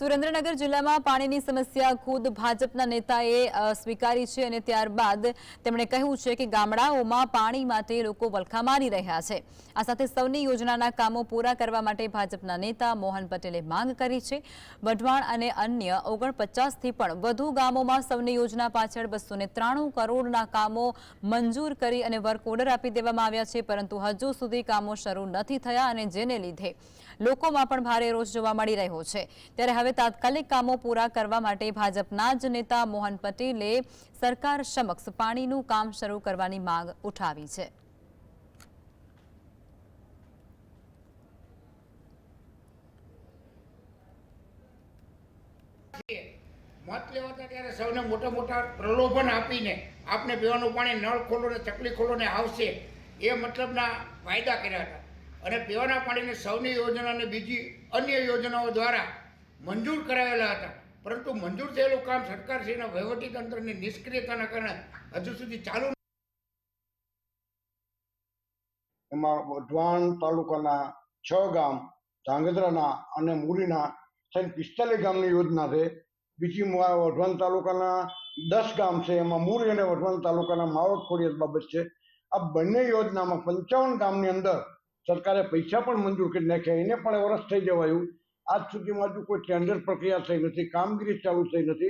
સુરેન્દ્રનગર જિલ્લામાં પાણીની સમસ્યા ખુદ ભાજપના નેતાએ સ્વીકારી છે અને ત્યારબાદ તેમણે કહ્યું છે કે ગામડાઓમાં પાણી માટે લોકો વલખા મારી રહ્યા છે. આ સાથે સૌની યોજનાના કામો પૂરા કરવા માટે ભાજપના નેતા મોહન પટેલે માંગ કરી છે. વઢવાણ અને અન્ય ઓગણપચાસથી પણ વધુ ગામોમાં સૌની યોજના પાછળ બસો ત્રાણું કરોડના કામો મંજૂર કરી અને વર્ક ઓર્ડર આપી દેવામાં આવ્યા છે, પરંતુ હજુ સુધી કામો શરૂ નથી થયા અને જેને લીધે લોકોમાં પણ ભારે રોષ જોવા મળી રહ્યો છે. ત્યારે હવે તાત્કાલિક કામો પૂરા કરવા માટે ભાજપના જ નેતા મોહન પટેલે સરકાર સમક્ષ પાણીનું કામ શરૂ કરવાની માંગ ઉઠાવી છે. મત લેવાતા ત્યારે સૌને મોટા મોટા પ્રલોભન આપીને આપને પીવાનું પાણી નળ ખોલો ને ચકલી ખોલો ને આવશે એ મતલબના વાયદા કર્યા હતા. અને પીવાના પાણીની સૌની યોજના અને બીજી અન્ય યોજનાઓ દ્વારા મંજૂર કરાવેલા હતા. પરંતુ મંજૂર થયેલું કામ સરકારશ્રીના વહીવટીતંત્રની નિષ્ક્રિયતાના કારણે હજુ સુધી ચાલુ એમાં વઢવાણ તાલુકાના છ ગામ, ધાંગધ્રાના અને મુરીના થઈને પિસ્તાલીસ ગામની યોજના છે. બીજી વઢવાણ તાલુકાના દસ ગામ છે. એમાં મુરી અને વઢવાણ તાલુકાના માવક ખોડિયાર બાબત છે. આ બંને યોજનામાં પંચાવન ગામની અંદર સરકારે પૈસા પણ મંજૂર કરી નાખ્યા. એને પણ વર્ષ થઈ જવાયું. આજ સુધીમાં હજુ કોઈ ટેન્ડર પ્રક્રિયા થઈ નથી કામગીરી ચાલુ થઈ નથી.